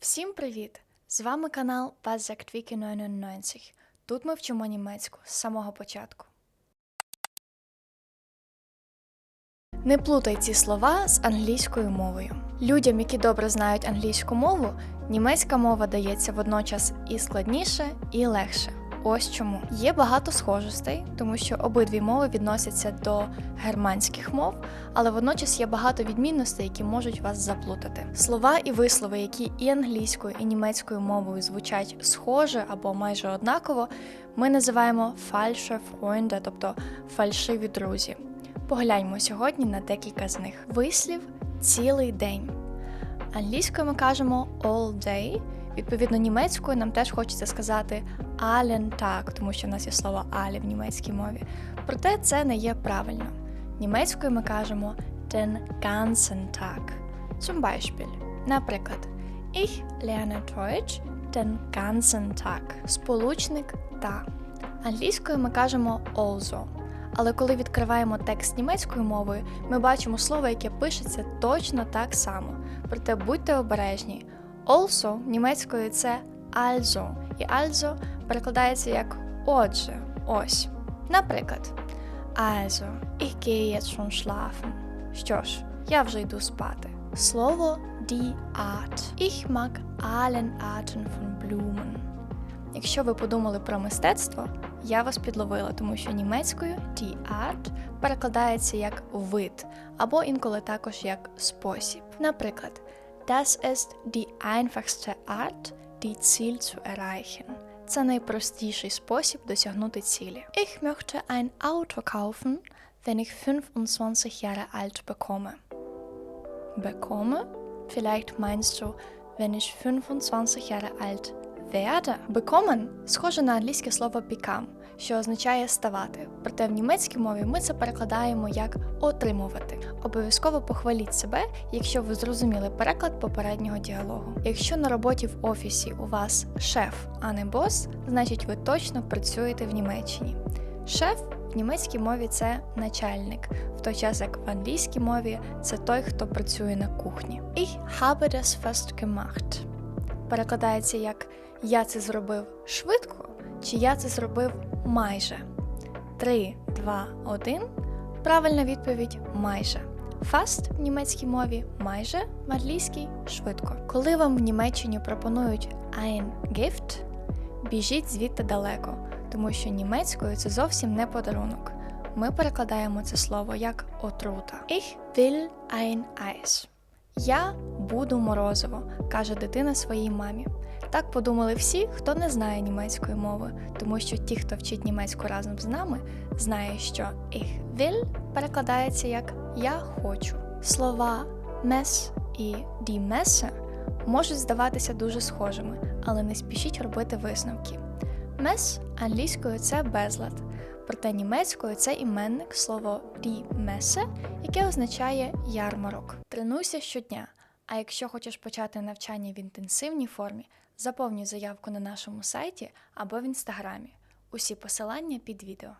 Всім привіт! З вами канал Basic Twiki 99. Тут ми вчимо німецьку з самого початку. Не плутай ці слова з англійською мовою. Людям, які добре знають англійську мову, німецька мова дається водночас і складніше, і легше. Ось чому є багато схожостей, тому що обидві мови відносяться до германських мов, але водночас є багато відмінностей, які можуть вас заплутати. Слова і вислови, які і англійською, і німецькою мовою звучать схоже або майже однаково, ми називаємо falsche Freunde, тобто фальшиві друзі. Погляньмо сьогодні на декілька з них. Вислів цілий день. Англійською ми кажемо all day. Відповідно, німецькою нам теж хочеться сказати allen Tag, тому що в нас є слово alle в німецькій мові. Проте це не є правильно. Німецькою ми кажемо den ganzen Tag. Zum Beispiel, наприклад, Ich lerne Deutsch den ganzen Tag. Сполучник та. Англійською ми кажемо also. Але коли відкриваємо текст німецькою мовою, ми бачимо слово, яке пишеться точно так само. Проте будьте обережні. Also німецькою це also, і also перекладається як отже, ось. Наприклад, also, ich gehe jetzt schon schlafen. Що ж, я вже йду спати. Слово die Art. Ich mag allen Arten von Blumen. Якщо ви подумали про мистецтво, я вас підловила, тому що німецькою die Art перекладається як вид, або інколи також як спосіб. Наприклад, Das ist die einfachste Art, die Ziel zu erreichen. Це найпростіший спосіб досягнути цілі. Ich möchte ein Auto kaufen, wenn ich 25 Jahre alt bekomme. Bekomme? Vielleicht meinst du, wenn ich 25 Jahre alt werde? Bekommen схоже на англійське слово become, що означає ставати. Проте в німецькій мові ми це перекладаємо як отримувати. Обов'язково похваліть себе, якщо ви зрозуміли переклад попереднього діалогу. Якщо на роботі в офісі у вас шеф, а не бос, значить ви точно працюєте в Німеччині. Шеф в німецькій мові це начальник, в той час як в англійській мові це той, хто працює на кухні. Ich habe das fast gemacht. Перекладається як я це зробив швидко, чи я це зробив майже. 3, 2, 1. Правильна відповідь майже. Fast в німецькій мові майже, в англійській швидко. Коли вам в Німеччині пропонують ein Gift, біжіть звідти далеко, тому що німецькою це зовсім не подарунок. Ми перекладаємо це слово як отрута. Ich will ein Eis. Я буду морозиво, каже дитина своїй мамі. Так подумали всі, хто не знає німецької мови, тому що ті, хто вчить німецьку разом з нами, знає, що ich will перекладається як я хочу. Слова mess і die Messe можуть здаватися дуже схожими, але не спішіть робити висновки. Мес англійською це безлад, проте німецькою це іменник слово die Messe, яке означає ярмарок. Тренуйся щодня. А якщо хочеш почати навчання в інтенсивній формі, заповнюй заявку на нашому сайті або в інстаграмі. Усі посилання під відео.